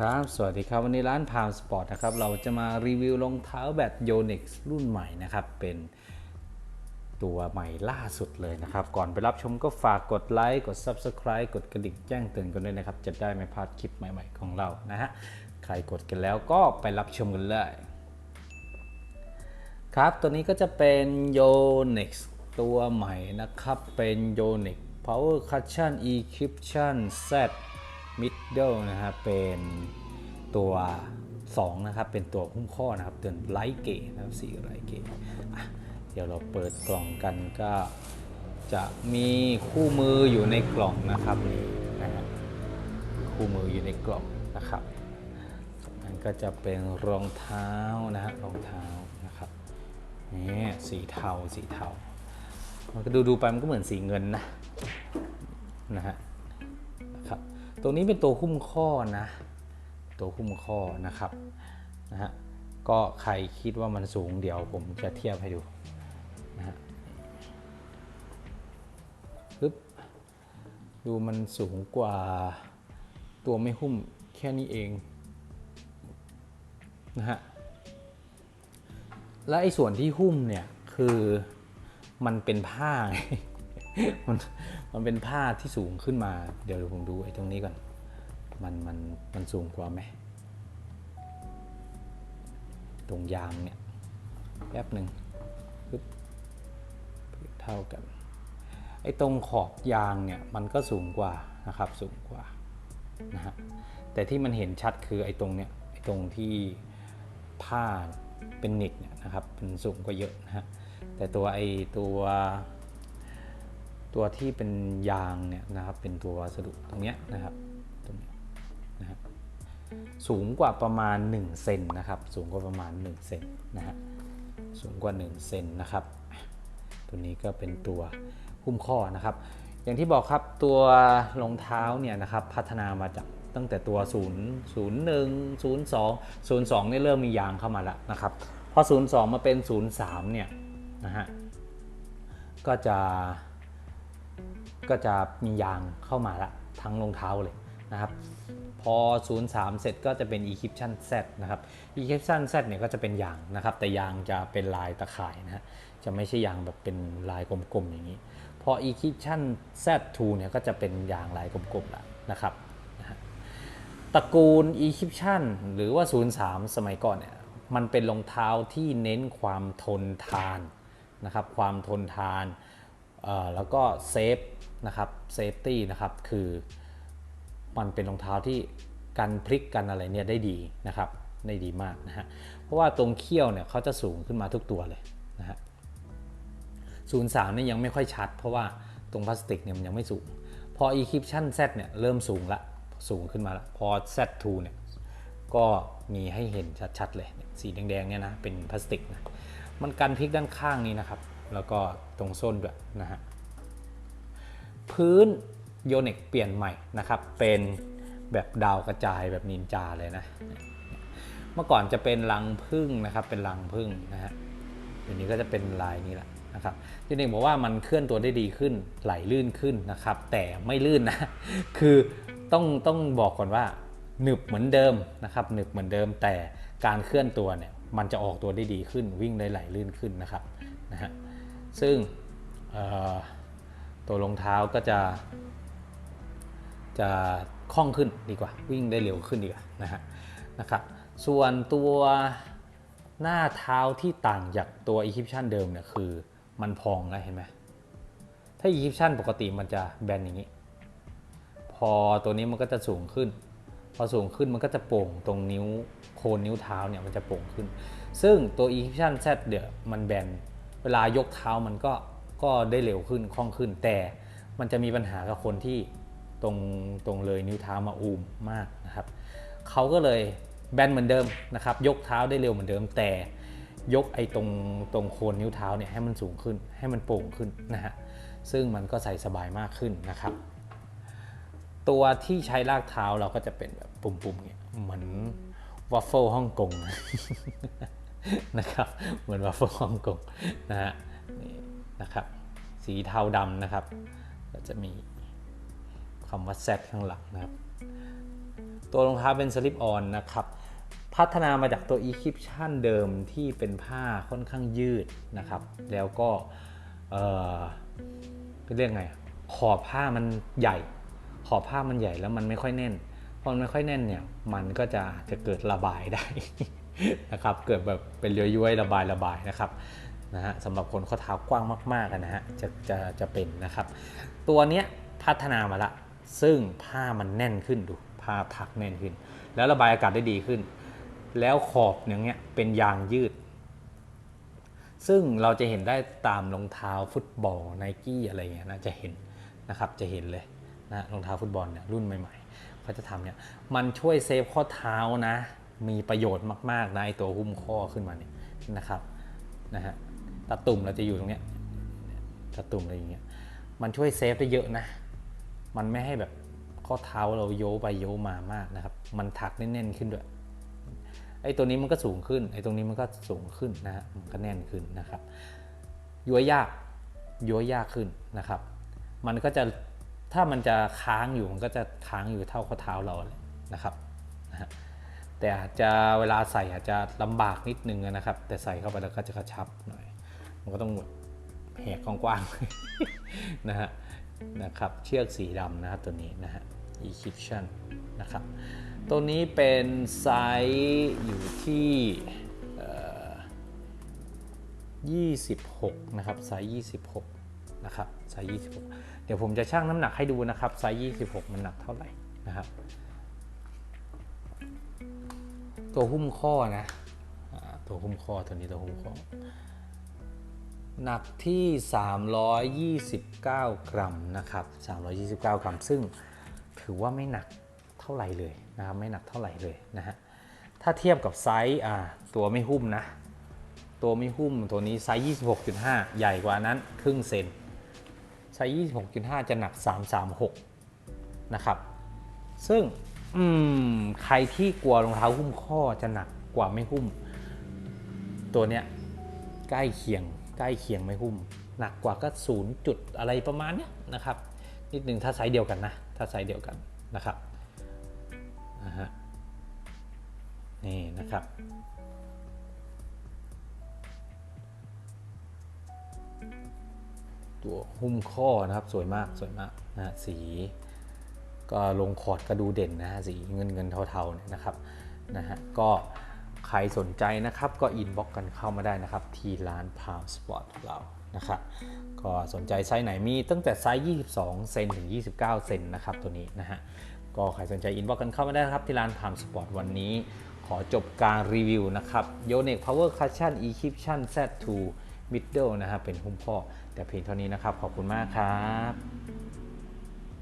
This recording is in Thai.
ครับ สวัสดีครับ วันนี้ร้านพาวสปอร์ตนะครับ เราจะมารีวิวรองเท้าแบบ y o n i x รุ่นใหม่นะครับ เป็นตัวใหม่ล่าสุดเลยนะครับ ก่อนไปรับชมก็ฝากกดไลค์ กด Subscribe กดกระดิ่งแจ้งเตือนกันด้วยนะครับ จะได้ไม่พลาดคลิปใหม่ๆของเรานะฮะ ใครกดกันแล้วก็ไปรับชมกันเลย ครับ ตัวนี้ก็จะเป็น y o n i x ตัวใหม่นะครับ เป็น y o n i x Power Cushion Encryption Z Middle นะครับเป็นตัว 2 นะครับ เป็นตัวหุ้มข้อนะครับเป็นไลท์เกตนะครับสีไลท์เกตอะเดี๋ยวเราเปิดกล่องกันก็จะมีคู่มืออยู่ในกล่องนะครับนี่นะฮะคู่มืออยู่ในกล่องนะครับนั่นก็จะเป็นรองเท้านะฮะรองเท้านะครับนี่สีเทาสีเทามันก็ดูดูไปมันก็เหมือนสีเงินนะนะฮะ ตัวนี้เป็นตัวหุ้มข้อนะ ตัวหุ้มข้อนะครับนะฮะก็ใครคิดว่ามันสูงเดี๋ยวผมจะเทียบให้ดูนะฮะปึ๊บดูมันสูงกว่าตัวไม่หุ้มแค่นี้เองนะฮะและไอ้ส่วนที่หุ้มเนี่ยคือมันเป็นผ้ามัน มันเป็นผ้าที่สูงขึ้นมา เดี๋ยวผมดูไอ้ตรงนี้ก่อน มันมันมันสูงกว่าไหม ตรงยางเนี่ย แป๊บหนึ่งเท่ากัน ไอ้ตรงขอบยางเนี่ยมันก็สูงกว่านะครับ สูงกว่านะฮะ แต่ที่มันเห็นชัดคือไอ้ตรงเนี้ยไอ้ตรงที่ผ้าเป็นนิดเนี่ยนะครับ มันสูงกว่าเยอะนะฮะ แต่ตัวไอ้ตัว ตัวที่เป็นยางเนี่ยนะครับเป็นตัววัสดุตรงเนี้ยนะครับตรงนี้นะครับสูงกว่าประมาณ1เซนนะครับสูงกว่าประมาณ1เซนนะฮะสูงกว่า1เซนนะครับตัวนี้ก็เป็นตัวหุ้มข้อนะครับ อย่างที่บอกครับตัวรองเท้าเนี่ยนะครับพัฒนามาจากตั้งแต่ตัว 0 01 02 02นี่เริ่มมียางเข้ามาแล้วนะครับพอ 02 มาเป็น 03เนี่ยนะฮะก็จะ ก็จะมียางเข้ามาละทั้งรองเท้าเลยนะครับ พอ 03 เสร็จก็จะเป็น e c r y p t i o n Z นะครับ e c r y p t i o n Z เนี่ยก็จะเป็นยางนะครับ แต่ยางจะเป็นลายตะข่ายนะฮะจะไม่ใช่ยางแบบเป็นลายกลมๆอย่างนี้ พอ e c r y p t i o n Z2 เนี่ยก็จะเป็นยางลายกลมๆล้วนะครับนะตระกูล e c r y p t i o n หรือว่า 03 สมัยก่อนเนี่ยมันเป็นรองเท้าที่เน้นความทนทานนะครับ ความทนทาน แล้วก็เซฟนะครับเซฟตี้นะครับคือมันเป็นรองเท้าที่กันพลิกกันอะไรเนี่ยได้ดีนะครับได้ดีมากนะฮะเพราะว่าตรงเขี้ยวเนี่ยเขาจะสูงขึ้นมาทุกตัวเลยนะฮะศูนย์สามนี่ยังไม่ค่อยชัด เพราะว่าตรงพลาสติกเนี่ยมันยังไม่สูง พอ Encryption Z เนี่ยเริ่มสูงละสูงขึ้นมาละพอ Z2 เนี่ยก็มีให้เห็นชัดๆเลยเนี่ยสีแดงๆเนี่ยนะเป็นพลาสติกนะมันกันพลิกด้านข้างนี้นะครับ แล้วก็ตรงส้นด้วยนะฮะพื้นโยเนกเปลี่ยนใหม่นะครับ เป็นแบบดาวกระจายแบบนินจาเลยนะ เมื่อก่อนจะเป็นรังพึ่งนะครับ เป็นรังพึ่งนะฮะเดี๋ยวนี้ก็จะเป็นลายนี้แหละนะครับโยเนกบอกว่ามันเคลื่อนตัวได้ดีขึ้นไหลลื่นขึ้นนะครับ แต่ไม่ลื่นนะ คือต้องต้องบอกก่อนว่าหนึบเหมือนเดิมนะครับหนึบเหมือนเดิมแต่การเคลื่อนตัวเนี่ยมันจะออกตัวได้ดีขึ้นวิ่งได้ไหลลื่นขึ้นนะครับนะฮะ ซึ่งตัวรองเท้าก็จะจะคล่องขึ้นดีกว่า วิ่งได้เร็วขึ้นดีกว่านะฮะนะครับส่วนตัวหน้าเท้าที่ต่างจากตัว Encryption เดิมเนี่ยคือมันพองแล้วเห็นไหมถ้า Encryption ปกติมันจะแบนอย่างนี้ พอตัวนี้มันก็จะสูงขึ้น พอสูงขึ้นมันก็จะโป่งตรงนิ้วโคนนิ้วเท้าเนี่ยมันจะโป่งขึ้น ซึ่งตัว Encryption Z เดี๋ยมันแบน เวลายกเท้ามันก็ก็ได้เร็วขึ้นคล่องขึ้น แต่มันจะมีปัญหากับคนที่ตรงตรงเลยนิ้วเท้ามาอูมมากนะครับเขาก็เลยแบนเหมือนเดิมนะครับยกเท้าได้เร็วเหมือนเดิม แต่ยกไอ้ตรงตรงโคนนิ้วเท้าเนี่ยให้มันสูงขึ้นให้มันโป่งขึ้นนะฮะซึ่งมันก็ใส่สบายมากขึ้นนะครับ ตัวที่ใช้ลากเท้าเราก็จะเป็นแบบปุ่มๆเนี่ยเหมือนวัฟเฟิลฮ่องกง นะครับ เหมือนวัฟเฟิลฮ่องกงนะฮะนี่นะครับ สีเทาดำนะครับ ก็จะมีคำว่า Z ข้างหลังนะครับ ตัวรองเท้าเป็น slip on นนะครับ พัฒนามาจากตัว Encryption เดิมที่เป็นผ้าค่อนข้างยืดนะครับ แล้วก็เออเรียกไง ขอบผ้ามันใหญ่ ขอบผ้ามันใหญ่แล้วมันไม่ค่อยแน่น พอมันไม่ค่อยแน่นเนี่ย มันก็จะจะเกิดระบายได้ นะครับเกิดแบบเป็นเย้อยๆระบายระบายนะครับนะฮะสำหรับคนข้อเท้ากว้างมากๆอะนะฮะจะจะจะเป็นนะครับ ตัวเนี้ยพัฒนามาละ ซึ่งผ้ามันแน่นขึ้นดูผ้าถักแน่นขึ้น แล้วระบายอากาศได้ดีขึ้น แล้วขอบอย่างเงี้ยเป็นยางยืด ซึ่งเราจะเห็นได้ตามรองเท้าฟุตบอลไนกี้อะไรเงี้ยนะจะเห็นนะครับจะเห็นเลยนะรองเท้าฟุตบอลเนี่ยรุ่นใหม่ๆเขาจะทำเนี่ยมันช่วยเซฟข้อเท้านะ มีประโยชน์มากๆนะไอตัวหุ้มข้อขึ้นมาเนี่ยนะครับนะฮะตะตุ่มเราจะอยู่ตรงเนี้ยตะตุ่มอะไรอย่างเงี้ยมันช่วยเซฟได้เยอะนะ มันไม่ให้แบบข้อเท้าเราโยไปโยมามากนะครับ มันถักแน่นๆขึ้นด้วยไอ้ตัวนี้มันก็สูงขึ้น ไอ้ตรงนี้มันก็สูงขึ้นนะฮะมันก็แน่นขึ้นนะครับย้วยยากย้วยยากขึ้นนะครับ มันก็จะถ้ามันจะค้างอยู่มันก็จะค้างอยู่เท่าข้อเท้าเราเลยนะครับ แต่อาจจะเวลาใส่อาจจะลำบากนิดนึงนะครับ แต่ใส่เข้าไปแล้วก็จะกระชับหน่อยมันก็ต้องแบบแหกกว้างๆนะฮะนะครับเชือกสีดำนะครับตัวนี้นะฮะ Egyptian นะครับตัวนี้เป็นไซส์อยู่ที่ 26 นะครับไซส์ 26 นะครับไซส์ 26 เดี๋ยวผมจะชั่งน้ำหนักให้ดูนะครับไซส์ 26 มันหนักเท่าไหร่นะครับ ตัวหุ้มข้อนะอ่าตัวหุ้มข้อตัวนี้ตัวหุ้มข้อ หนักที่ 329 กรัมนะครับ 329 กรัม ซึ่งถือว่าไม่หนักเท่าไหร่เลยนะครับไม่หนักเท่าไหร่เลยนะฮะถ้าเทียบกับไซส์อ่าตัวไม่หุ้มนะ ตัวไม่หุ้มตัวนี้ไซส์ 26.5 ใหญ่กว่านั้นครึ่งเซนไซส์ 26.5 จะหนัก 336 นะครับ ซึ่ง อืม ใครที่กลัวรองเท้าหุ้มข้อจะหนักกว่าไม่หุ้ม ตัวเนี้ยใกล้เคียง ใกล้เคียงไม่หุ้ม หนักกว่าก็ศูนย์จุดอะไรประมาณเนี้ยนะครับ นิดหนึ่งถ้าไซส์เดียวกันนะ ถ้าไซส์เดียวกันนะครับนะฮะนี่นะครับ ตัวหุ้มข้อนะครับสวยมากสวยมากนะสี ก็ลงคอร์ดก็ดูเด่นนะฮะสีเงินเงินเทาๆเนี่ยนะครับนะฮะก็ใครสนใจนะครับก็อินบ็อกกันเข้ามาได้นะครับ ที่ร้านพาวสปอร์ตของเรานะครับก็สนใจไซส์ไหนมีตั้งแต่ไซส์ 22 เซนถึง 29 เซนนะครับตัวนี้นะฮะก็ใครสนใจอินบ็อกกันเข้ามาได้นะครับ ที่ร้านพาวสปอร์ตวันนี้ ขอจบการรีวิวนะครับโยเนกพาวเวอร์คัชชั่นอีคิปชั่น Z2 Middle นะครับเป็นหุ้มข้อแต่เพียงเท่านี้นะครับ ขอบคุณมากครับ